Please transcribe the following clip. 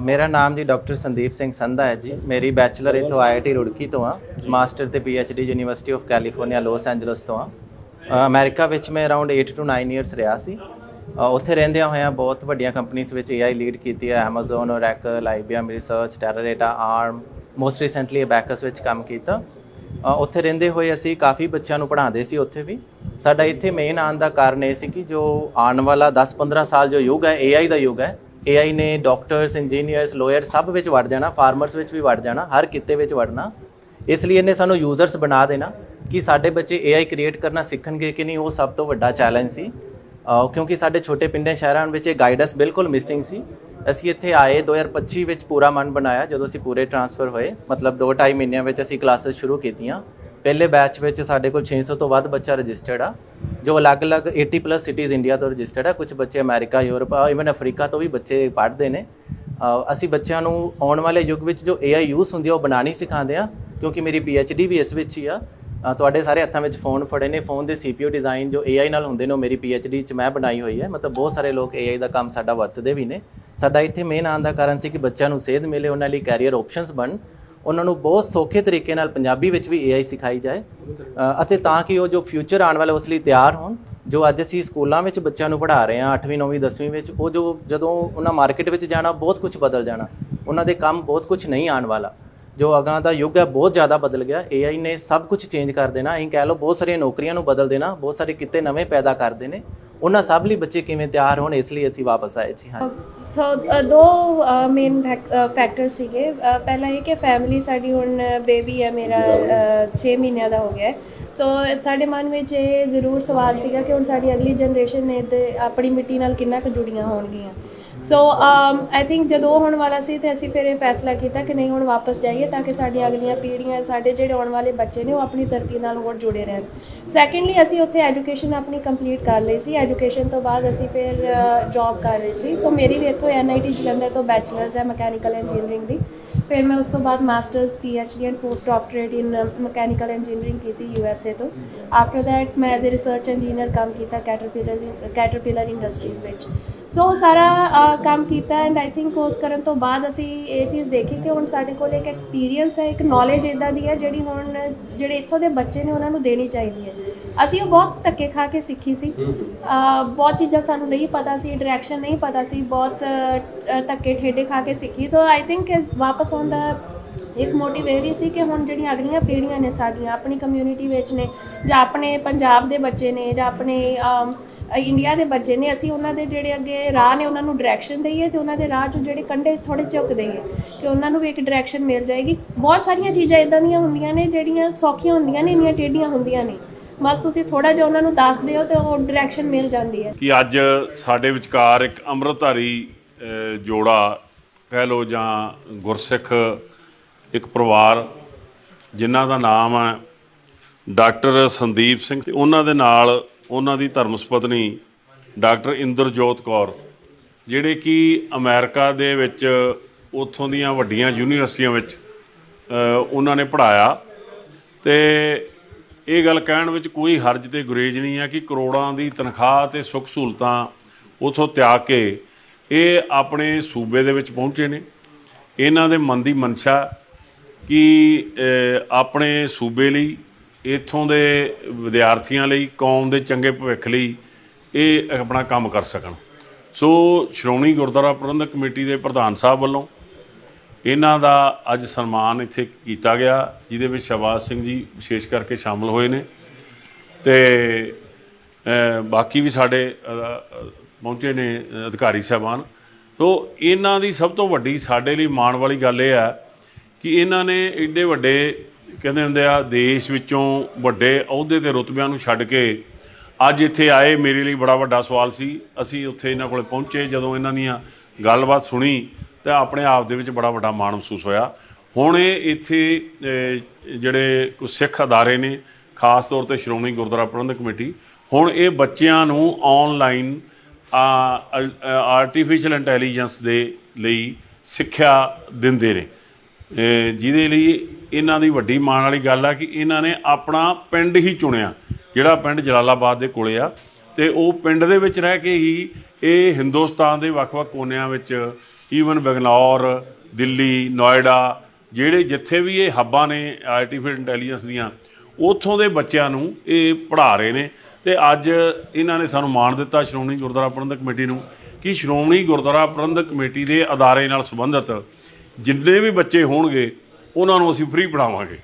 ਮੇਰਾ ਨਾਮ ਜੀ ਡਾਕਟਰ ਸੰਦੀਪ ਸਿੰਘ ਸੰਧਾ ਹੈ ਜੀ। ਮੇਰੀ ਬੈਚਲਰ ਇਥੋਂ ਆਈਆਈਟੀ ਰੁੜਕੀ ਤੋਂ ਆ। ਮਾਸਟਰ ਤੇ PhD university of California Los Angeles ਤੋਂ ਆ। ਅ, ਅਮਰੀਕਾ ਵਿੱਚ ਮੈਂ ਅਰਾਊਂਡ 8 ਟੂ 9 ਇਅਰਸ ਰਿਹਾ ਸੀ। ਉੱਥੇ ਰਹਿੰਦਿਆਂ ਹੋਇਆਂ ਬਹੁਤ ਵੱਡੀਆਂ ਕੰਪਨੀਆਂ ਵਿੱਚ ਏਆਈ ਲੀਡ ਕੀਤੀ ਹੈ Amazon Oracle IBM research Teradata ARM most recently Abacus ਵਿੱਚ ਕੰਮ ਕੀਤਾ। ਉੱਥੇ ਰਹਿੰਦੇ ਹੋਏ ਅਸੀਂ ਕਾਫੀ ਬੱਚਿਆਂ ਨੂੰ ਪੜ੍ਹਾਉਂਦੇ ਸੀ ਉੱਥੇ ਵੀ। ਸਾਡਾ ਇੱਥੇ ਮੇਨ ਆਉਣ ਦਾ ਕਾਰਨ ਇਹ ਸੀ ਕਿ ਜੋ ਆਉਣ ਵਾਲਾ 10-15 ਸਾਲ ਜੋ ਯੁੱਗ ਹੈ AI ਦਾ ਯੁੱਗ ਹੈ AI ਨੇ ਡਾਕਟਰਸ ਇੰਜੀਨੀਅਰਸ ਲਾਇਰ ਸਭ ਵਿੱਚ ਵੜ ਜਾਣਾ ਫਾਰਮਰਸ ਵਿੱਚ ਵੀ ਵੜ ਜਾਣਾ, ਹਰ ਕਿੱਤੇ ਵਿੱਚ ਵੜਨਾ। ਇਸ ਲਈ ਇਹਨੇ ਸਾਨੂੰ ਯੂਜ਼ਰਸ ਬਣਾ ਦੇਣਾ ਕਿ ਸਾਡੇ ਬੱਚੇ AI ਕ੍ਰੀਏਟ ਕਰਨਾ ਸਿੱਖਣਗੇ ਕਿ ਨਹੀਂ, ਉਹ ਸਭ ਤੋਂ ਵੱਡਾ ਚੈਲੰਜ ਸੀ। ਕਿਉਂਕਿ ਸਾਡੇ ਛੋਟੇ ਪਿੰਡਾਂ ਸ਼ਹਿਰਾਂ ਵਿੱਚ ਇਹ ਗਾਈਡੈਂਸ ਬਿਲਕੁਲ ਮਿਸਿੰਗ ਸੀ। ਅਸੀਂ ਇੱਥੇ ਆਏ 2025 ਵਿੱਚ ਪੂਰਾ ਮਨ ਬਣਾਇਆ, ਜਦੋਂ ਅਸੀਂ ਪੂਰੇ ਟ੍ਰਾਂਸਫਰ ਹੋਏ, ਮਤਲਬ 2.5 ਮਹੀਨਿਆਂ ਵਿੱਚ ਅਸੀਂ ਕਲਾਸਿਸ ਸ਼ੁਰੂ ਕੀਤੀਆਂ। ਪਹਿਲੇ ਬੈਚ ਵਿੱਚ ਸਾਡੇ ਕੋਲ 600 ਤੋਂ ਵੱਧ ਬੱਚਾ ਰਜਿਸਟਰਡ ਆ, ਜੋ ਅਲੱਗ-ਅਲੱਗ 80 ਪਲੱਸ ਸਿਟੀਜ਼ ਇੰਡੀਆ ਤੋਂ ਰਜਿਸਟਰਡ ਆ। ਕੁਝ ਬੱਚੇ ਅਮਰੀਕਾ ਯੂਰਪ ਇਵਨ ਅਫਰੀਕਾ ਤੋਂ ਵੀ ਬੱਚੇ ਪੜ੍ਹਦੇ ਨੇ। ਅਸੀਂ ਬੱਚਿਆਂ ਨੂੰ ਆਉਣ ਵਾਲੇ ਯੁੱਗ ਵਿੱਚ ਜੋ AI ਯੂਜ਼ ਹੁੰਦੀ ਆ, ਉਹ ਬਣਾਣੀ ਸਿਖਾਉਂਦੇ ਆ, ਕਿਉਂਕਿ ਮੇਰੀ PhD ਵੀ ਇਸ ਵਿੱਚ ਹੀ ਆ। ਤੁਹਾਡੇ ਸਾਰੇ ਹੱਥਾਂ ਵਿੱਚ ਫੋਨ ਫੜੇ ਨੇ। ਫੋਨ ਦੇ CPU ਡਿਜ਼ਾਈਨ ਜੋ AI ਨਾਲ ਹੁੰਦੇ ਨੇ, ਉਹ ਮੇਰੀ PhD ਚ ਮੈਂ ਬਣਾਈ ਹੋਈ ਹੈ। ਮਤਲਬ ਬਹੁਤ ਸਾਰੇ ਲੋਕ AI ਦਾ ਕੰਮ ਸਾਡਾ ਵਰਤਦੇ ਵੀ ਨੇ। ਸਾਡਾ ਇੱਥੇ ਮੇਨ ਆਉਣ ਦਾ ਕਾਰਨ ਸੀ ਕਿ ਬੱਚਿਆਂ ਨੂੰ ਸੇਧ ਮਿਲੇ, ਉਹਨਾਂ ਲਈ ਕੈਰੀਅਰ ਆਪਸ਼ਨਸ ਬਣ ਉਹਨਾਂ ਨੂੰ ਬਹੁਤ ਸੌਖੇ ਤਰੀਕੇ ਨਾਲ ਪੰਜਾਬੀ ਵਿੱਚ ਵੀ AI ਸਿਖਾਈ ਜਾਏ। ਅਤੇ ਤਾਂ ਕਿ ਉਹ ਜੋ ਫਿਊਚਰ ਆਉਣ ਵਾਲਾ ਉਸ ਲਈ ਤਿਆਰ ਹੋਣ, ਜੋ ਅੱਜ ਅਸੀਂ ਸਕੂਲਾਂ ਵਿੱਚ ਬੱਚਿਆਂ ਨੂੰ ਪੜ੍ਹਾ ਰਹੇ ਹਾਂ 8ਵੀਂ 9ਵੀਂ 10ਵੀਂ ਵਿੱਚ, ਉਹ ਜੋ ਜਦੋਂ ਉਹਨਾਂ ਮਾਰਕੀਟ ਵਿੱਚ ਜਾਣਾ, ਬਹੁਤ ਕੁਝ ਬਦਲ ਜਾਣਾ। ਉਹਨਾਂ ਦੇ ਕੰਮ ਬਹੁਤ ਕੁਝ ਨਹੀਂ ਆਉਣ ਵਾਲਾ। ਜੋ ਅਗਾਂ ਦਾ ਯੁੱਗ ਹੈ, ਬਹੁਤ ਜ਼ਿਆਦਾ ਬਦਲ ਗਿਆ। AI ਨੇ ਸਭ ਕੁਝ ਚੇਂਜ ਕਰ ਦੇਣਾ। ਅਸੀਂ ਕਹਿ ਲਓ, ਬਹੁਤ ਸਾਰੀਆਂ ਨੌਕਰੀਆਂ ਨੂੰ ਬਦਲ ਦੇਣਾ। ਬਹੁਤ ਸਾਰੇ ਕਿੱਤੇ ਨਵੇਂ ਪੈਦਾ ਕਰਦੇ ਨੇ। ਉਹਨਾਂ ਸਭ ਲਈ ਬੱਚੇ ਕਿਵੇਂ ਤਿਆਰ ਹੋਣ ਇਸ ਲਈ ਅਸੀਂ ਵਾਪਸ ਆਏ ਸੀ ਹਾਂ। ਸੋ ਦੋ ਮੇਨ ਫੈਕਟਰ ਸੀਗੇ। ਅ, ਪਹਿਲਾ ਇਹ ਕਿ ਫੈਮਿਲੀ ਸਾਡੀ ਹੁਣ ਬੇਬੀ ਹੈ ਮੇਰਾ 6 ਮਹੀਨਿਆਂ ਦਾ ਹੋ ਗਿਆ ਸੋ ਸਾਡੇ ਮਨ ਵਿੱਚ ਇਹ ਜ਼ਰੂਰ ਸਵਾਲ ਸੀਗਾ ਕਿ ਹੁਣ ਸਾਡੀ ਅਗਲੀ ਜਨਰੇਸ਼ਨ ਨੇ ਤੇ ਆਪਣੀ ਮਿੱਟੀ ਨਾਲ ਕਿੰਨਾ ਕੁ ਜੁੜੀਆਂ ਹੋਣਗੀਆਂ। ਸੋ ਆਈ ਥਿੰਕ ਜਦੋਂ ਉਹ ਹੋਣ ਵਾਲਾ ਸੀ ਤੇ ਅਸੀਂ ਫਿਰ ਇਹ ਫੈਸਲਾ ਕੀਤਾ ਕਿ ਨਹੀਂ, ਹੁਣ ਵਾਪਸ ਜਾਈਏ ਤਾਂ ਕਿ ਸਾਡੀਆਂ ਅਗਲੀਆਂ ਪੀੜ੍ਹੀਆਂ, ਸਾਡੇ ਜਿਹੜੇ ਆਉਣ ਵਾਲੇ ਬੱਚੇ ਨੇ ਉਹ ਆਪਣੀ ਧਰਤੀ ਨਾਲ ਹੋਰ ਜੁੜੇ ਰਹਿਣ। ਸੈਕੰਡਲੀ ਅਸੀਂ ਉੱਥੇ ਐਜੂਕੇਸ਼ਨ ਆਪਣੀ ਕੰਪਲੀਟ ਕਰ ਲਈ ਸੀ। ਐਜੂਕੇਸ਼ਨ ਤੋਂ ਬਾਅਦ ਅਸੀਂ ਫਿਰ ਜੌਬ ਕਰ ਰਹੇ ਸੀ। ਸੋ ਮੇਰੀ ਵੀ ਇੱਥੋਂ ਐਨਆਈਟੀ ਜਲੰਧਰ ਤੋਂ ਬੈਚਲਰਸ ਹੈ ਮਕੈਨੀਕਲ ਇੰਜੀਨੀਅਰਿੰਗ ਦੀ। ਫਿਰ ਮੈਂ ਉਸ ਤੋਂ ਬਾਅਦ masters PhD and post doctorate in mechanical engineering ਕੀਤੀ ਯੂਐਸਏ ਤੋਂ। ਆਫਟਰ ਦੈਟ ਮੈਂ ਐਜ਼ ਅ ਰਿਸਰਚ ਇੰਜੀਨੀਅਰ ਕੰਮ ਕੀਤਾ ਕੈਟਰਪਿਲਰ ਕੈਟਰਪਿਲਰ ਇੰਡਸਟਰੀਜ਼ ਵਿੱਚ। ਸੋ ਸਾਰਾ ਅ, ਕੰਮ ਕੀਤਾ ਐਂਡ ਆਈ ਥਿੰਕ ਉਸ ਕਰਨ ਤੋਂ ਬਾਅਦ ਅਸੀਂ ਇਹ ਚੀਜ਼ ਦੇਖੀ ਕਿ ਹੁਣ ਸਾਡੇ ਕੋਲ ਇੱਕ ਐਕਸਪੀਰੀਅੰਸ ਹੈ ਇੱਕ ਨੌਲੇਜ ਇਦਾਂ ਦੀ ਹੈ ਜਿਹੜੀ ਹੁਣ ਜਿਹੜੇ ਇੱਥੋਂ ਦੇ ਬੱਚੇ ਨੇ ਉਹਨਾਂ ਨੂੰ ਦੇਣੀ ਚਾਹੀਦੀ ਹੈ। ਅਸੀਂ ਉਹ ਬਹੁਤ ਧੱਕੇ ਖਾ ਕੇ ਸਿੱਖੀ ਸੀ। ਬਹੁਤ ਚੀਜ਼ਾਂ ਸਾਨੂੰ ਨਹੀਂ ਪਤਾ ਸੀ ਡਾਇਰੈਕਸ਼ਨ ਨਹੀਂ ਪਤਾ ਸੀ ਬਹੁਤ ਧੱਕੇ ਠੇਡੇ ਖਾ ਕੇ ਸਿੱਖੀ। ਤਾਂ ਆਈ ਥਿੰਕ ਵਾਪਸ ਆਉਣ ਦਾ ਇੱਕ ਮੋਟਿਵ ਇਹ ਵੀ ਸੀ ਕਿ ਹੁਣ ਜਿਹੜੀਆਂ ਅਗਲੀਆਂ ਪੀੜ੍ਹੀਆਂ ਨੇ ਸਾਡੀਆਂ ਆਪਣੀ ਕਮਿਊਨਿਟੀ ਵਿੱਚ ਨੇ ਜਾਂ ਆਪਣੇ ਪੰਜਾਬ ਦੇ ਬੱਚੇ ਨੇ ਜਾਂ ਆਪਣੇ ਇੰਡੀਆ ਦੇ ਬੱਚੇ ਨੇ, ਅਸੀਂ ਉਹਨਾਂ ਦੇ ਜਿਹੜੇ ਅੱਗੇ ਰਾਹ ਨੇ, ਉਹਨਾਂ ਨੂੰ ਡਾਇਰੈਕਸ਼ਨ ਦਈਏ ਤੇ ਉਹਨਾਂ ਦੇ ਰਾਹ 'ਚੋਂ ਜਿਹੜੇ ਕੰਢੇ ਥੋੜੇ ਚੁੱਕ ਦਈਏ ਕਿ ਉਹਨਾਂ ਨੂੰ ਵੀ ਇੱਕ ਡਾਇਰੈਕਸ਼ਨ ਮਿਲ ਜਾਏਗੀ। ਬਹੁਤ ਸਾਰੀਆਂ ਚੀਜ਼ਾਂ ਇਦਾਂ ਦੀਆਂ ਹੁੰਦੀਆਂ ਨੇ, ਜਿਹੜੀਆਂ ਸੌਖੀਆਂ ਹੁੰਦੀਆਂ ਨੇ, ਇੰਨੀਆਂ ਟੇਢੀਆਂ ਹੁੰਦੀਆਂ ਨੇ। ਬਸ ਤੁਸੀਂ ਥੋੜਾ ਜਿਹਾ ਉਹਨਾਂ ਨੂੰ ਦੱਸ ਦਿਓ ਤੇ ਉਹ ਡਾਇਰੈਕਸ਼ਨ ਮਿਲ ਜਾਂਦੀ ਹੈ। ਕਿ ਅੱਜ ਸਾਡੇ ਵਿਚਕਾਰ ਇੱਕ ਅੰਮ੍ਰਿਤਧਾਰੀ ਜੋੜਾ ਕਹਿ ਲੋ ਜਾਂ ਗੁਰਸਿੱਖ ਇੱਕ ਪਰਿਵਾਰ, ਜਿਨ੍ਹਾਂ ਦਾ ਨਾਮ ਹੈ ਡਾਕਟਰ ਸੰਦੀਪ ਸਿੰਘ ਤੇ ਉਹਨਾਂ ਦੇ ਨਾਲ ਉਹਨਾਂ ਦੀ ਧਰਮ ਸੁਪਤਨੀ ਡਾਕਟਰ ਇੰਦਰਜੋਤ ਕੌਰ, ਜਿਹੜੇ ਕਿ ਅਮਰੀਕਾ ਦੇ ਵਿੱਚ ਉੱਥੋਂ ਦੀਆਂ ਵੱਡੀਆਂ ਯੂਨੀਵਰਸਿਟੀਆਂ ਵਿੱਚ ਉਹਨਾਂ ਨੇ ਪੜ੍ਹਾਇਆ। ਤੇ ਇਹ ਗੱਲ ਕਹਿਣ ਵਿੱਚ ਕੋਈ ਹਰਜ ਤੇ ਗੁਰੇਜ ਨਹੀਂ ਹੈ ਕਿ ਕਰੋੜਾਂ ਦੀ ਤਨਖਾਹ ਤੇ ਸੁੱਖ ਸਹੂਲਤਾਂ ਉਥੋਂ ਤਿਆਗ ਕੇ ਇਹ ਆਪਣੇ ਸੂਬੇ ਦੇ ਵਿੱਚ ਪਹੁੰਚੇ ਨੇ। ਇਹਨਾਂ ਦੇ ਮਨ ਦੀ ਮਨਸ਼ਾ ਕਿ ਆਪਣੇ ਸੂਬੇ ਲਈ ਇਥੋਂ ਦੇ ਵਿਦਿਆਰਥੀਆਂ ਲਈ, ਕੌਮ ਦੇ ਚੰਗੇ ਭਵਿੱਖ ਲਈ ਇਹ ਆਪਣਾ ਕੰਮ ਕਰ ਸਕਣ। ਸੋ ਸ਼੍ਰੋਮਣੀ ਗੁਰਦੁਆਰਾ ਪ੍ਰਬੰਧਕ ਕਮੇਟੀ ਦੇ ਪ੍ਰਧਾਨ ਸਾਹਿਬ ਵੱਲੋਂ ਇਹਨਾਂ ਦਾ ਅੱਜ ਸਨਮਾਨ ਇੱਥੇ ਕੀਤਾ ਗਿਆ, ਜਿਹਦੇ ਵਿੱਚ ਸ਼ਹਬਾਜ਼ ਸਿੰਘ ਜੀ ਵਿਸ਼ੇਸ਼ ਕਰਕੇ ਸ਼ਾਮਲ ਹੋਏ ਨੇ। ਤੇ ਬਾਕੀ ਵੀ ਸਾਡੇ ਪਹੁੰਚੇ ਨੇ ਅਧਿਕਾਰੀ ਸਾਹਿਬਾਨ। ਸੋ ਇਹਨਾਂ ਦੀ ਸਭ ਤੋਂ ਵੱਡੀ ਸਾਡੇ ਲਈ ਮਾਣ ਵਾਲੀ ਗੱਲ ਇਹ ਹੈ ਕਿ ਇਹਨਾਂ ਨੇ ਏਡੇ ਵੱਡੇ ਕਹਿੰਦੇ ਹੁੰਦੇ ਆ, ਦੇਸ਼ ਵਿੱਚੋਂ ਵੱਡੇ ਅਹੁਦੇ ਤੇ ਰੁਤਬਿਆਂ ਨੂੰ ਛੱਡ ਕੇ ਅੱਜ ਇੱਥੇ ਆਏ, ਮੇਰੇ ਲਈ ਬੜਾ ਵੱਡਾ ਸਵਾਲ ਸੀ। ਅਸੀਂ ਉੱਥੇ ਇਹਨਾਂ ਕੋਲੇ ਪਹੁੰਚੇ, ਜਦੋਂ ਇਹਨਾਂ ਦੀਆਂ ਗੱਲਬਾਤ ਸੁਣੀ ਤਾਂ ਆਪਣੇ ਆਪ ਦੇ ਵਿੱਚ ਬੜਾ ਵੱਡਾ ਮਾਣ ਮਹਿਸੂਸ ਹੋਇਆ। ਹੁਣ ਇਹ ਇੱਥੇ ਜਿਹੜੇ ਕੁਝ ਸਿੱਖ ਅਦਾਰੇ ਨੇ, ਖਾਸ ਤੌਰ ਤੇ ਸ਼੍ਰੋਮਣੀ ਗੁਰਦੁਆਰਾ ਪ੍ਰਬੰਧਕ ਕਮੇਟੀ, ਹੁਣ ਇਹ ਬੱਚਿਆਂ ਨੂੰ ਆਨਲਾਈਨ ਆਰਟੀਫੀਸ਼ੀਅਲ ਇੰਟੈਲੀਜੈਂਸ ਦੇ ਲਈ ਸਿੱਖਿਆ ਦਿੰਦੇ ਨੇ। ਜਿਹਦੇ ਲਈ ਇਹਨਾਂ ਦੀ ਵੱਡੀ ਮਾਣ ਵਾਲੀ ਗੱਲ ਆ ਕਿ ਇਹਨਾਂ ਨੇ ਆਪਣਾ ਪਿੰਡ ਹੀ ਚੁਣਿਆ, ਜਿਹੜਾ ਪਿੰਡ ਜਲਾਲਾਬਾਦ ਦੇ ਕੋਲੇ ਆ। ਤੇ ਉਹ ਪਿੰਡ ਦੇ ਵਿੱਚ ਰਹਿ ਕੇ ਹੀ ਇਹ ਹਿੰਦੁਸਤਾਨ ਦੇ ਵੱਖ-ਵੱਖ ਕੋਨਿਆਂ ਵਿੱਚ ਈਵਨ ਬੈਂਗਲੌਰ, ਦਿੱਲੀ, ਨੋਇਡਾ, ਜਿਹੜੇ ਜਿੱਥੇ ਵੀ ਇਹ ਹੱਬਾਂ ਨੇ ਆਰਟੀਫੀਸ਼ੀਅਲ ਇੰਟੈਲੀਜੈਂਸ ਦੀਆਂ, ਉੱਥੋਂ ਦੇ ਬੱਚਿਆਂ ਨੂੰ ਇਹ ਪੜ੍ਹਾ ਰਹੇ ਨੇ। ਤੇ ਅੱਜ ਇਹਨਾਂ ਨੇ ਸਾਨੂੰ ਮਾਣ ਦਿੱਤਾ ਸ਼੍ਰੋਮਣੀ ਗੁਰਦੁਆਰਾ ਪ੍ਰਬੰਧਕ ਕਮੇਟੀ ਨੂੰ ਕਿ ਸ਼੍ਰੋਮਣੀ ਗੁਰਦੁਆਰਾ ਪ੍ਰਬੰਧਕ ਕਮੇਟੀ ਦੇ ਅਦਾਰੇ ਨਾਲ ਸੰਬੰਧਿਤ ਜਿੰਨੇ ਵੀ ਬੱਚੇ ਹੋਣਗੇ ਉਹਨਾਂ ਨੂੰ ਅਸੀਂ ਫ੍ਰੀ ਪੜ੍ਹਾਵਾਂਗੇ।